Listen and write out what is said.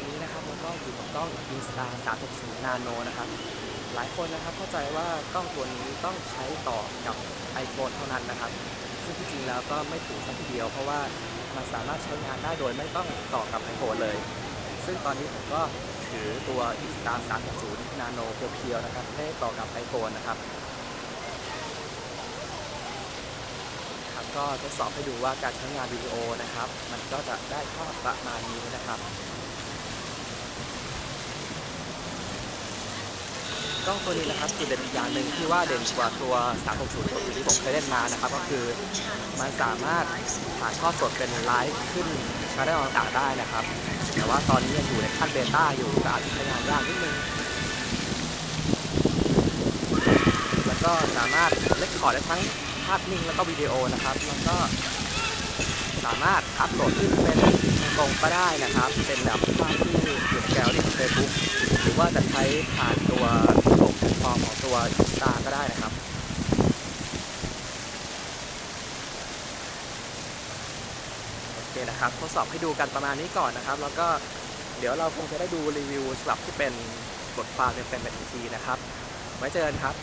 วันนี้นะครับเราก็อยู่กับกล้อง Insta 360 Nano นะครับ หลายคนนะครับเข้าใจว่ากล้องตัวนี้ต้องใช้ต่อกับ iPhone เท่านั้นนะครับ ซึ่งที่จริงแล้วก็ไม่ถูกสักทีเดียว เพราะว่ามันสามารถใช้งานได้โดยไม่ต้องต่อกับ iPhone เลย ซึ่งตอนนี้ผมก็ถือตัว Insta 360 Nano เพียวๆนะครับไม่ได้ต่อกับ iPhone นะครับครับ ก็ทดสอบให้ดูว่าการใช้งานวิดีโอนะครับ มันก็จะได้ภาพประมาณนี้นะครับ กล้องตัวนี้นะครับจุดเด่นอีกอย่างหนึ่งที่ว่าเด่นกว่าตัว 360ตัวอื่นที่ผมเคยเล่นมานะครับ ก็คือมันสามารถถ่ายทอดสดเป็นไลฟ์ขึ้นชาแนลต่างๆได้นะครับ แต่ว่าตอนนี้ยังอยู่ในขั้นเบต้าอยู่ก็อาจจะใช้งานยากนิดนึงแล้วก็สามารถเล็กคอร์ดได้ทั้งภาพนิ่งแล้วก็วิดีโอนะครับแล้วก็สามารถอัพโหลดขึ้นเป็นตรงก็ได้นะครับ เป็นแบบภาพที่อยู่ในแกลเลอรี่ของ Facebook หรือว่าจะใช้ผ่านตัว ตัวตาก็ได้นะครับ โอเคนะครับ ทดสอบให้ดูกันประมาณนี้ก่อนนะครับ แล้วก็เดี๋ยวเราคงจะได้ดูรีวิวฉบับที่เป็นบทความเป็นเป็นอีกทีนะครับ ไว้เจอกันครับ